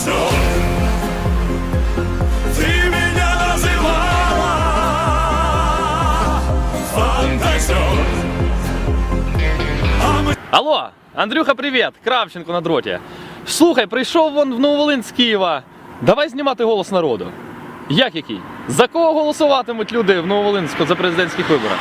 Фантазер, ты меня называла Фантазер. А мы Алло, Андрюха, привіт! Кравченко на дроті. Слухай, прийшов вон в Нововолинськ з Києва. Давай знімати голос народу. Як який? За кого голосуватимуть люди в Нововолинську за президентських виборах?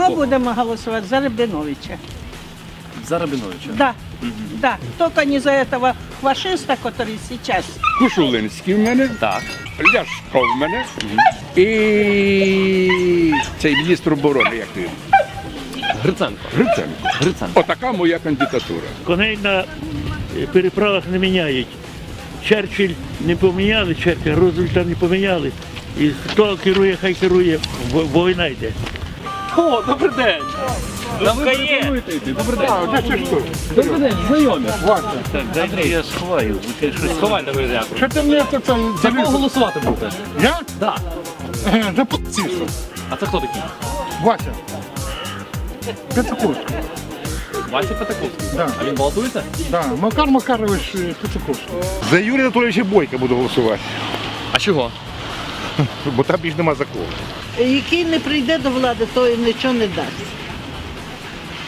Ми будемо голосувати за Рабиновича. За Рабіновича. Да, да. Только не за этого фашиста, который сейчас. Кушулинський в мене, Так. Ляшко в мене і цей міністр оборони, як ти? Гриценко. Гриценко. Гриценко. Отака моя кандидатура. Коней на е, переправах не міняють. Черчилль не поміняли, Черчилль, Рузвельта не поміняли. І хто керує, хай керує, війна йде. О, добрий день! На вибори плануєте йти? Добрий день. Добрий день, знайомі. Так, дайте я сховаю. ви щось Сховайте ви. Що ти мені тут там За кого голосувати будете? Я? Да. Е, За птицю. А це хто такий? Вася. Петуховський. Вася Петаковський. Да. А він балотується? Да. Макар Макарович е. За Юрія Анатолійовича Бойка буду голосувати, А чого? бо там більш нема за кого. Який не прийде до влади, той нічого не дасть.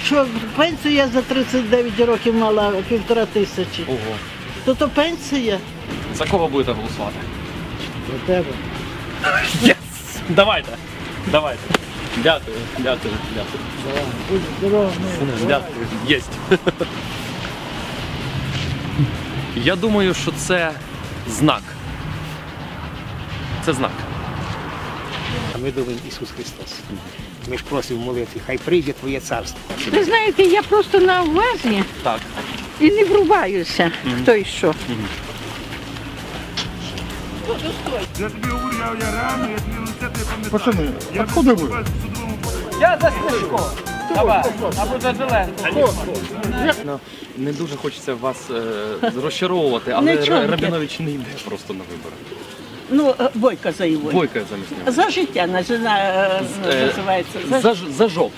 Що пенсію я за 39 років мала півтора тисячі. Ого. То то пенсія За кого будете голосувати? для тебе. Єс! Давайте. Давайте. Дякую, дякую, дякую. Будь здоровий. Дякую. Єсть. Я думаю, що це знак. Це знак. А ми думаємо Ісус Христос. Ми ж просимо молитві, хай прийде Твоє царство. Ви знаєте, я просто на увазі Так. і не врубаюся, хто і що. Пацани, откуда ви? Ну, не дуже хочеться вас е, розчаровувати, але Нічого. Ра- Рабінович не йде просто на вибори. Ну, е, Бойко за його. Бойка замість. За життя е, Е, називається. За, За, за жоп.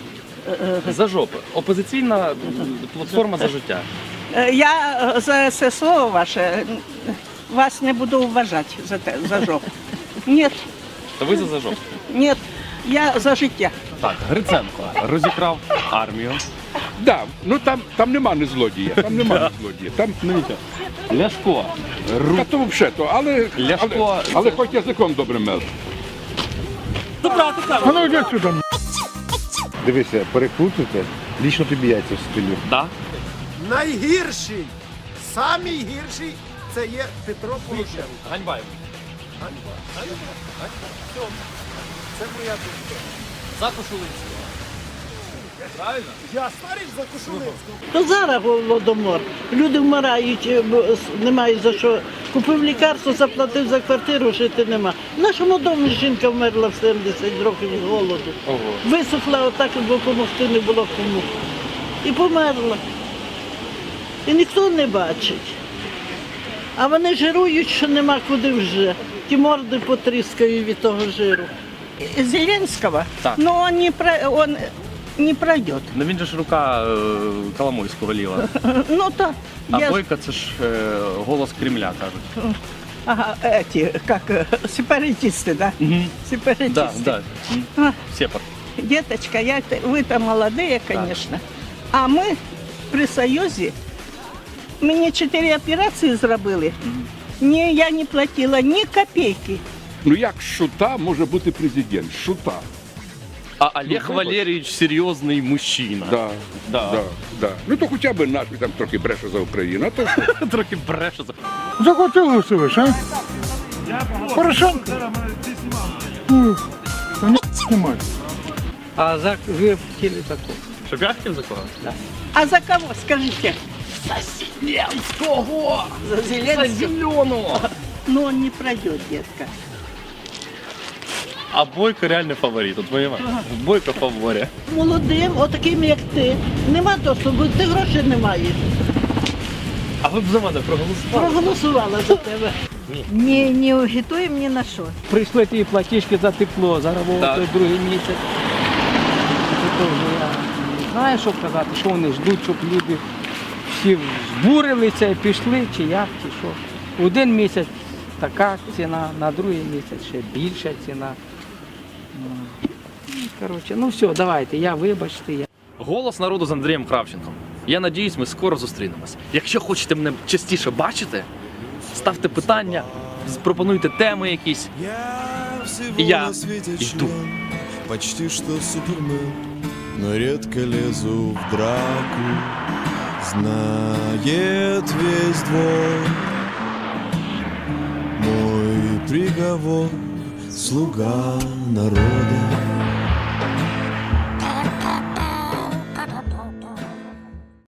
За жоп. Опозиційна платформа за життя. Е, Я е, за це слово ваше е, вас не буду вважати за те, за жопу. Ні, То ви за за жоп. ні, я за життя. Так, Гриценко розікрав армію. Да, ну там, там нема не злодія, там нема не злодія. Там, ну, Ляшко. Ру... та то взагалі то, але, Ляшко, але, але хоч язиком добре мел. А ну йди сюди. Дивися, перекрутите, лічно тобі яйця встелю. Да? Найгірший, самий гірший це є Петро Порошенко. Ганьба. Це моя думка. За Кошулинського. Правильно? Я старий за Кошулинського. То зараз голодомор. Люди вмирають, е, бо немає за що. Купив лікарство, заплатив за квартиру, жити нема. В нашому домі жінка вмерла в 70 років з голоду. Ого. Висохла отак, бо допомогти не було кому. І померла. І ніхто не бачить. А вони жирують, що нема куди вже. Ті морди потріскають від того жиру. Зеленского, Так. но он не, про, он не пройдет. Ну він же ж рука е, Коломойського ліва. Ну то А я, Бойко це ж е, голос Кремля, кажуть. ага, эти, как э, сепаратисты, да? Угу. Сепаратисты. Да, да. М. А, Сепар. деточка, я, вы-то молодые, конечно. А мы при Союзе, мне четыре операции зробили. Ні, я не платила ні копейки. Ну як шута може бути президент? Шута. А Олег Валерійович серйозний мужчина. Да, Да. да, да. Ну то хоча б наш там трохи бреше за Україну. А то? Трохи бреше. за- За кого ти голосуєш, а? Порошенко? Ну, ні, немає. А за ви хотіли такого. Щоб я хотів за кого? Да. А за кого, скажите? За Зеленського! За Зеленского? Зеленого! Ну, он не пройдет, детка. А Бойко реальний фаворит, от понимаєш? Бойко в фаворі. Молодим, отаким як ти, нема доступу, ти грошей немає. А ви б за мене проголосували? Проголосувала за тебе. Не, не агітуємо ні на що. Прийшли ті платіжки за тепло, зараз Так. той другий місяць. Це теж я не знаю, що казати, що вони ждуть, щоб люди всі збурилися і пішли, чи як, чи що. Один місяць така ціна, на другий місяць ще більша ціна. Коротше, ну все, давайте, я вибачте, я. Голос народу з Андрієм Кравченком. Я надіюсь, ми скоро зустрінемось. Якщо хочете мене частіше бачити, ставте питання, пропонуйте теми якісь. И я иду. Почти что супермен, но редко лезу в драку. Знает весь двор мой приговор, слуга народа.